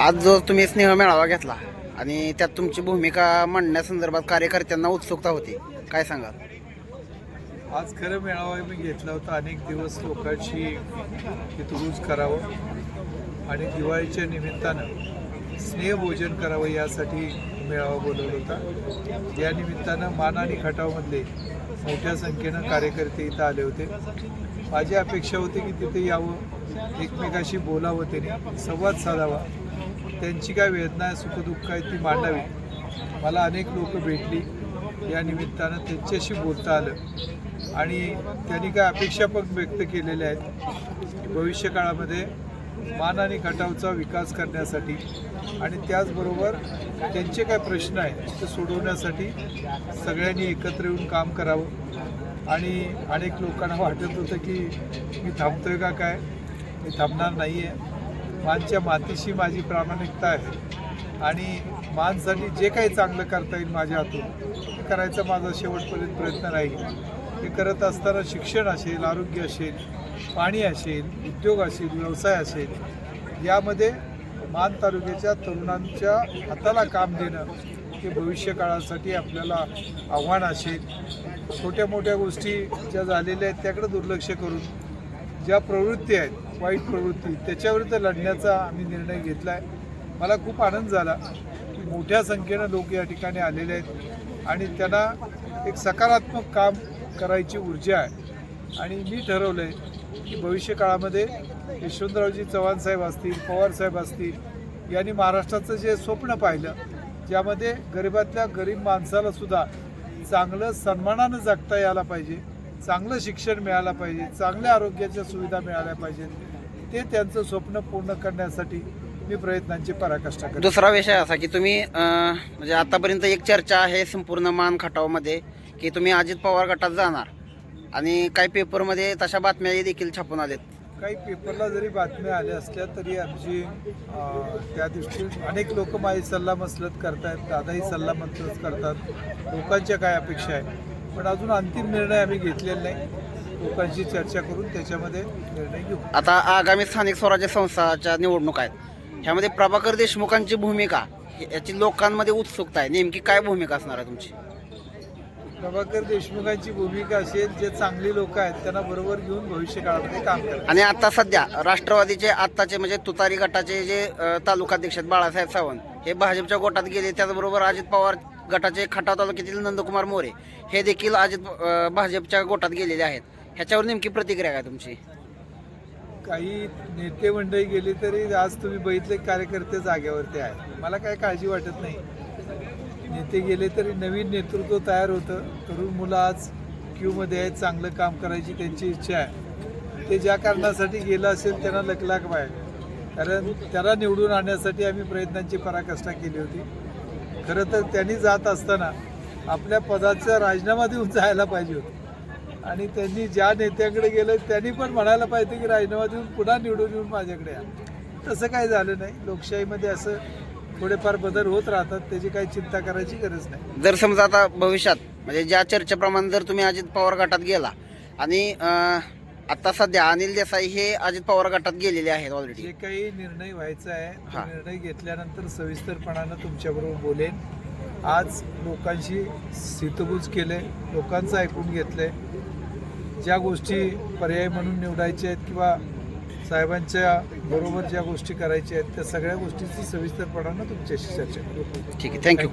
आज जो तुम्ही स्नेह मेळावा घेतला आणि त्यात तुमची भूमिका मांडण्यासंदर्भात कार्यकर्त्यांना उत्सुकता होती काय सांगाल? आज खरं मेळावा मी घेतला होता. अनेक दिवस लोकांशी हितगुज करावं आणि दिवाळीच्या निमित्तानं स्नेहभोजन करावं यासाठी मेळावा बोलवला होता. या निमित्तानं मान आणि खटावमधले मोठ्या संख्येनं कार्यकर्ते इथं आले होते. माझी अपेक्षा होती की तिथे यावं एकमेकाशी बोलावं त्याने संवाद साधावा. त्यांची काय वेदना आहे सुखदुःख आहे ती मांडावी. मला अनेक लोक भेटली. या निमित्तानं त्यांच्याशी बोलता आलं. आणि त्यांनी काय अपेक्षा पण व्यक्त केलेल्या आहेत भविष्यकाळामध्ये भविष्य काळामध्ये मान आणि खटावचा विकास करण्यासाठी आणि त्याचबरोबर त्यांचे काय प्रश्न आहेत ते सोडवण्यासाठी सगळ्यांनी एकत्र येऊन काम करावं. आणि अनेक लोकांना वाटत होतं की मी थांबतोय का काय? मी थांबणार नाही आहे मानच्या मातीशी माझी प्रामाणिकता आहे. आणि मानसाठी जे काही चांगलं करता येईल माझ्या हातून ते करायचा माझा शेवटपर्यंत प्रयत्न राहील. हे करत असताना शिक्षण असेल आरोग्य असेल पाणी असेल उद्योग असेल व्यवसाय असेल यामध्ये मान तालुक्याच्या तरुणांच्या हाताला काम देणं हे भविष्य काळासाठी आपल्याला आव्हान असेल. छोट्या मोठ्या गोष्टी ज्या झालेल्या आहेत त्याकडे दुर्लक्ष करून ज्या प्रवृत्ती आहेत वाईट प्रवृत्ती त्याच्याविरुद्ध लढण्याचा आम्ही निर्णय घेतला आहे मला खूप आनंद झाला की मोठ्या संख्येनं लोक या ठिकाणी आलेले आहेत आणि त्यांना एक सकारात्मक काम करायची ऊर्जा आहे. आणि मी ठरवलं आहे की भविष्यकाळामध्ये यशवंतरावजी चव्हाण साहेब असतील पवार साहेब असतील यांनी महाराष्ट्राचं जे स्वप्न पाहिलं ज्यामध्ये गरिबातल्या गरीब माणसालासुद्धा चांगलं सन्मानानं जगता यायला पाहिजे. चांगलं शिक्षण मिळालं पाहिजे चांगल्या आरोग्याच्या सुविधा मिळाल्या पाहिजेत. ते त्यांचं स्वप्न पूर्ण करण्यासाठी मी प्रयत्नांची पराकाष्ठा करतो. दुसरा विषय असा की तुम्ही म्हणजे आतापर्यंत एक चर्चा आहे संपूर्ण मान खटावमध्ये की तुम्ही अजित पवार गटात जाणार आणि काही पेपरमध्ये तशा बातम्या देखील छापून आलेत. काही पेपरला जरी बातम्या आल्या असल्या तरी आमची त्या दृष्टीने अनेक लोक माझी सल्ला मसलत करतायत दादाही सल्ला मसलत करतात. लोकांच्या काय अपेक्षा आहे पण अजून अंतिम निर्णय आम्ही घेतलेला नाही. लोकांशी चर्चा करून त्याच्यामध्ये निर्णय घेऊ. आता आगामी स्थानिक स्वराज्य संस्थाच्या निवडणूक आहेत. ह्यामध्ये प्रभाकर देशमुखांची भूमिका याची लोकांमध्ये उत्सुकता आहे. नेमकी काय भूमिका असणार आहे तुमची? प्रभाकर देशमुखांची भूमिका असेल जे चांगली लोक आहेत त्यांना बरोबर घेऊन भविष्य काळामध्ये काम करतात आणि आता सध्या राष्ट्रवादीचे आत्ताचे म्हणजे तुतारी गटाचे जे अ, तालुकाध्यक्ष आहेत बाळासाहेब सावंत हे भाजपच्या गोटात गेले त्याचबरोबर अजित पवार गटाचे खटाव तालुक्यातील नंदकुमार मोरे हे देखील अजित भाजपच्या गोटात गेलेले आहेत. ह्याच्यावर नेमकी प्रतिक्रिया काय तुमची? काही नेते मंडळी गेली तरी आज तुम्ही बघितले कार्यकर्ते जागेवरती आहे मला काय काळजी वाटत नाही. नेते गेले तरी नवीन नेतृत्व तयार होतं. तरुण मुलं आज क्यूमध्ये आहेत चांगलं काम करायची त्यांची इच्छा आहे. ते ज्या कारणासाठी गेलं असेल त्यांना लकलाक बाहेर. कारण त्याला निवडून आणण्यासाठी आम्ही प्रयत्नांची पराकाष्ठा केली होती. खरं तर त्यांनी जात असताना आपल्या पदाचा राजीनामा देऊन जायला पाहिजे होतं. आणि त्यांनी ज्या नेत्याकडे गेलं त्यांनी पण म्हणायला पाहिजे की राजीनामा देऊन पुन्हा निवडून येऊन माझ्याकडे या. तसं काही झालं नाही. लोकशाहीमध्ये असं थोडेफार बदल होत राहतात त्याची काही चिंता करायची गरज नाही. जर समजा आता भविष्यात म्हणजे ज्या चर्चेप्रमाणे जर तुम्ही अजित पवार गटात गेला आणि आता सध्या अनिल देसाई हे अजित पवार गटात गेलेले आहेत ऑलरेडी जे काही निर्णय व्हायचा आहे तो हा. निर्णय घेतल्यानंतर सविस्तरपणानं तुमच्याबरोबर बोलेन. आज लोकांशी हितगुज केले लोकांचं ऐकून घेतलंय. ज्या गोष्टी पर्याय म्हणून निवडायच्या आहेत किंवा साहेबांच्या बरोबर ज्या गोष्टी करायच्या आहेत त्या सगळ्या गोष्टीची सविस्तरपणानं तुमच्याशी चर्चा करू. ठीक आहे थँक्यू